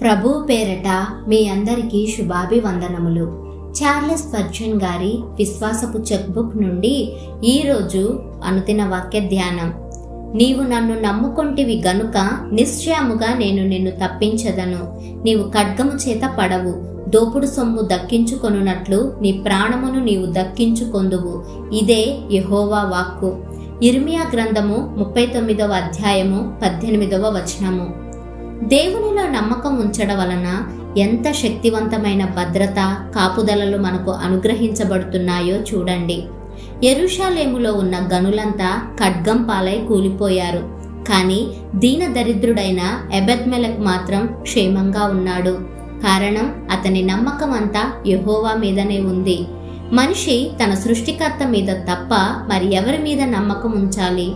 ప్రభు పేరట మీ అందరికీ శుభాభివందనములు. చార్లెస్ పర్జన్ గారి విశ్వాసపు చెక్బుక్ నుండి ఈరోజు అనుదిన వాక్య ధ్యానం. నీవు నన్ను నమ్ముకొంటివి గనుక నిశ్చయముగా నేను నిన్ను తప్పించదను. నీవు ఖడ్గము చేత పడవు. దోపుడు సొమ్ము దక్కించుకొనున్నట్లు నీ ప్రాణమును నీవు దక్కించుకొందువు. ఇదే యెహోవా వాక్కు. ఇర్మియా గ్రంథము ముప్పై తొమ్మిదవ అధ్యాయము పద్దెనిమిదవ వచనము. దేవునిలో నమ్మకం ఉంచడం వలన ఎంత శక్తివంతమైన భద్రత కాపుదలలు మనకు అనుగ్రహించబడుతున్నాయో చూడండి. ఎరుషాలేములో ఉన్న గనులంతా ఖడ్గం పాలై కూలిపోయారు. కానీ దీన దరిద్రుడైన ఎబెద్మెలక్ మాత్రం క్షేమంగా ఉన్నాడు. కారణం అతని నమ్మకం అంతా యహోవా మీదనే ఉంది. మనిషి తన సృష్టికర్త మీద తప్ప మరి ఎవరి మీద నమ్మకం ఉంచాలి?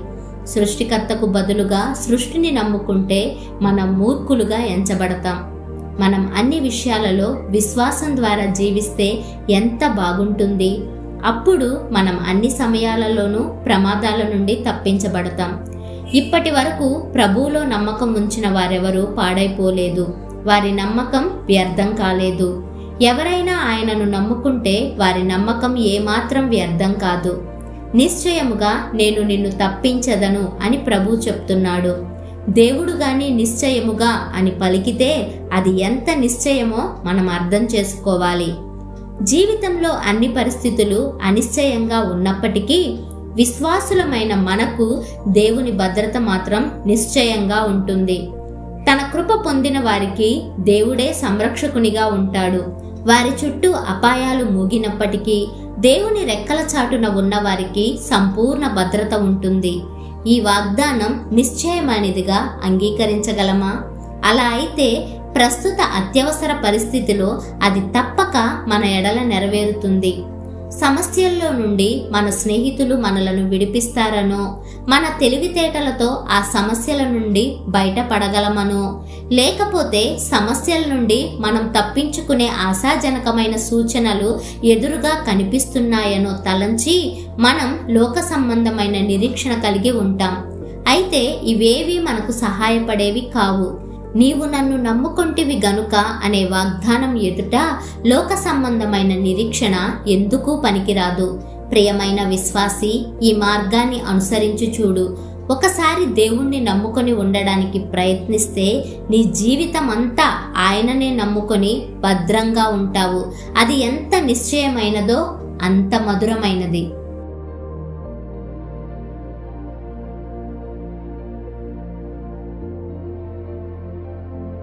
సృష్టికర్తకు బదులుగా సృష్టిని నమ్ముకుంటే మనం మూర్ఖులుగా ఎంచబడతాం. మనం అన్ని విషయాలలో విశ్వాసం ద్వారా జీవిస్తే ఎంత బాగుంటుంది? అప్పుడు మనం అన్ని సమయాలలోనూ ప్రమాదాల నుండి తప్పించబడతాం. ఇప్పటి వరకు ప్రభువులో నమ్మకం ఉంచిన వారెవరూ పాడైపోలేదు. వారి నమ్మకం వ్యర్థం కాలేదు. ఎవరైనా ఆయనను నమ్ముకుంటే వారి నమ్మకం ఏమాత్రం వ్యర్థం కాదు. నిశ్చయముగా నేను నిన్ను తప్పించదను అని ప్రభు చెప్తున్నాడు. దేవుడు గాని నిశ్చయముగా అని పలికితే అది ఎంత నిశ్చయమో మనం అర్థం చేసుకోవాలి. జీవితంలో అన్ని పరిస్థితులు అనిశ్చయంగా ఉన్నప్పటికీ విశ్వాసులమైన మనకు దేవుని భద్రత మాత్రం నిశ్చయంగా ఉంటుంది. తన కృప పొందిన వారికి దేవుడే సంరక్షకునిగా ఉంటాడు. వారి చుట్టూ అపాయాలు మూగినప్పటికీ దేవుని రెక్కల చాటున ఉన్నవారికి సంపూర్ణ భద్రత ఉంటుంది. ఈ వాగ్దానం నిశ్చయమైనదిగా అంగీకరించగలమా? అలా అయితే ప్రస్తుత అత్యవసర పరిస్థితిలో అది తప్పక మన ఎడల నెరవేరుతుంది. సమస్యల్లో నుండి మన స్నేహితులు మనలను విడిపిస్తారనో మన తెలివితేటలతో ఆ సమస్యల నుండి బయటపడగలమనో లేకపోతే సమస్యల నుండి మనం తప్పించుకునే ఆశాజనకమైన సూచనలు ఎదురుగా కనిపిస్తున్నాయనో తలంచి మనం లోక సంబంధమైన నిరీక్షణ కలిగి ఉంటాం. అయితే ఇవేవి మనకు సహాయపడేవి కావు. నీవు నన్ను నమ్ముకొంటివి గనుక అనే వాగ్దానం ఎదుట లోక సంబంధమైన నిరీక్షణ ఎందుకు పనికిరాదు. ప్రియమైన విశ్వాసి ఈ మార్గాన్ని అనుసరించి చూడు. ఒకసారి దేవుణ్ణి నమ్ముకొని ఉండడానికి ప్రయత్నిస్తే నీ జీవితం అంతా ఆయననే నమ్ముకొని భద్రంగా ఉంటావు. అది ఎంత నిశ్చయమైనదో అంత మధురమైనది.